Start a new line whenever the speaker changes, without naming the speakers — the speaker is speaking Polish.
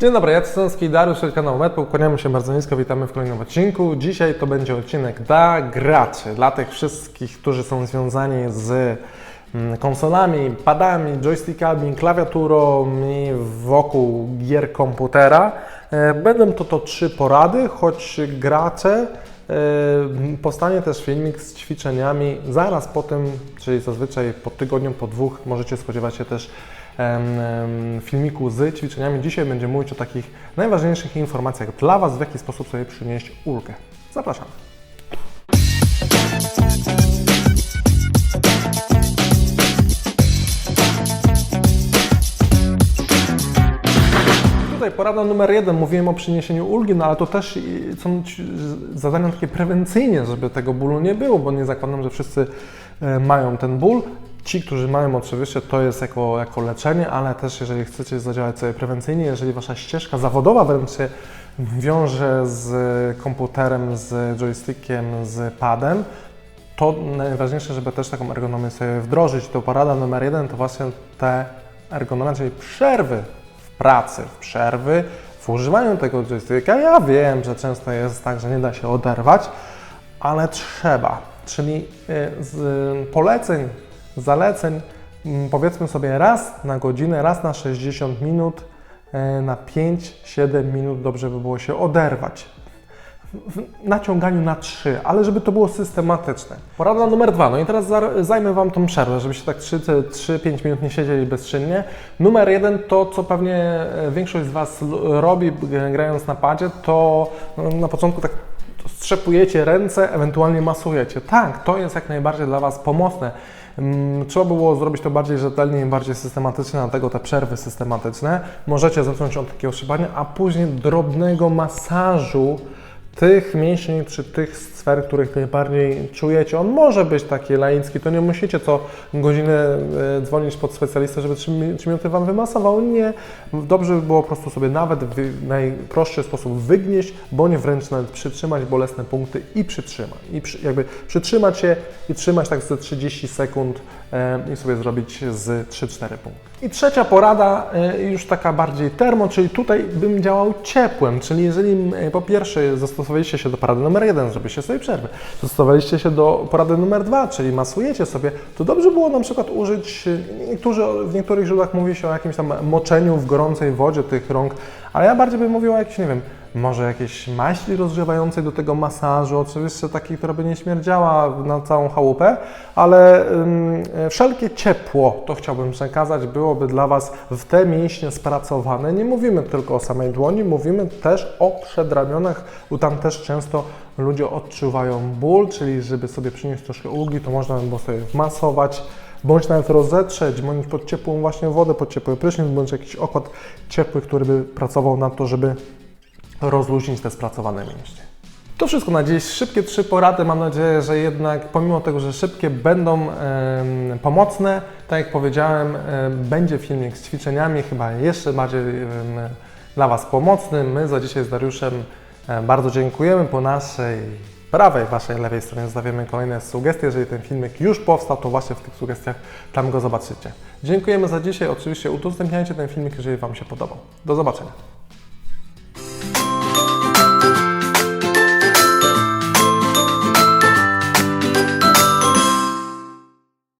Dzień dobry, ja Cycąski i Dariusz, z kanału MedPool. Kłaniamy się bardzo nisko, witamy w kolejnym odcinku. Dzisiaj to będzie odcinek dla graczy, dla tych wszystkich, którzy są związani z mm, konsolami, padami, joystickami, klawiaturą i wokół gier komputera. E, Będą to to trzy porady, choć gracze e, Powstanie też filmik z ćwiczeniami. Zaraz po tym, czyli zazwyczaj po tygodniu, po dwóch, możecie spodziewać się też filmiku z ćwiczeniami. Dzisiaj będziemy mówić o takich najważniejszych informacjach dla Was, w jaki sposób sobie przynieść ulgę. Zapraszam. Tutaj porada numer jeden, mówiłem o przyniesieniu ulgi, no ale to też są zadania takie prewencyjnie, żeby tego bólu nie było, bo nie zakładam, że wszyscy e, mają ten ból. Ci, którzy mają oczywiście, to jest jako, jako leczenie, ale też jeżeli chcecie zadziałać sobie prewencyjnie, jeżeli Wasza ścieżka zawodowa wręcz się wiąże z komputerem, z joystickiem, z padem, to najważniejsze, żeby też taką ergonomię sobie wdrożyć. To porada numer jeden to właśnie te ergonomia, czyli przerwy w pracy, w przerwy w używaniu tego joysticka. Ja wiem, że często jest tak, że nie da się oderwać, ale trzeba. Czyli y, z poleceń, zaleceń, mm, powiedzmy sobie raz na godzinę, raz na 60 minut, y, na 5-7 minut dobrze by było się oderwać w naciąganiu na 3, ale żeby to było systematyczne. Porada numer dwa. No i teraz za- zajmę Wam tą przerwę, żebyście tak 3-5 minut nie siedzieli bezczynnie. Numer jeden to, co pewnie e, większość z Was robi grając na padzie, to no, na początku tak strzepujecie ręce, ewentualnie masujecie. Tak, to jest jak najbardziej dla Was pomocne. Mm, Trzeba było zrobić to bardziej rzetelnie i bardziej systematycznie, dlatego te przerwy systematyczne. Możecie zacząć od takiego szypania, a później drobnego masażu tych mięśni czy tych sfer, których najbardziej czujecie. On może być taki laicki, to nie musicie co godzinę e, dzwonić pod specjalistę, żeby 3, minuty Wam wymasował. Nie. Dobrze by było po prostu sobie nawet w najprostszy sposób wygnieść, bądź wręcz nawet przytrzymać bolesne punkty i przytrzymać. I przy, jakby przytrzymać się i trzymać tak ze 30 sekund e, i sobie zrobić z 3-4 punkty. I trzecia porada, e, już taka bardziej termo, czyli tutaj bym działał ciepłem, czyli jeżeli po pierwsze zastosowaliście się do porady numer jeden, zrobiliście sobie przerwę, zastosowaliście się do porady numer dwa, czyli masujecie sobie, to dobrze było na przykład użyć, niektórzy, w niektórych źródłach mówi się o jakimś tam moczeniu w gorącej wodzie tych rąk, ale ja bardziej bym mówił o jakiejś, nie wiem, może jakiejś maści rozgrzewającej do tego masażu, oczywiście takiej, która by nie śmierdziała na całą chałupę, ale wszelkie ciepło, to chciałbym przekazać, byłoby dla Was w te mięśnie spracowane. Nie mówimy tylko o samej dłoni, mówimy też o przedramionach, bo tam też często ludzie odczuwają ból, czyli żeby sobie przynieść troszkę ulgi, to można by było sobie wmasować, bądź nawet rozetrzeć, bądź pod ciepłą właśnie wodę, pod ciepły prysznic, bądź jakiś okład ciepły, który by pracował na to, żeby rozluźnić te spracowane mięśnie. To wszystko na dziś. Szybkie trzy porady. Mam nadzieję, że jednak pomimo tego, że szybkie będą em, pomocne, tak jak powiedziałem, em, będzie filmik z ćwiczeniami, chyba jeszcze bardziej em, dla Was pomocny. My za dzisiaj z Dariuszem e, bardzo dziękujemy. Po naszej prawej, Waszej lewej stronie zostawiamy kolejne sugestie. Jeżeli ten filmik już powstał, to właśnie w tych sugestiach tam go zobaczycie. Dziękujemy za dzisiaj. Oczywiście udostępniajcie ten filmik, jeżeli Wam się podobał. Do zobaczenia.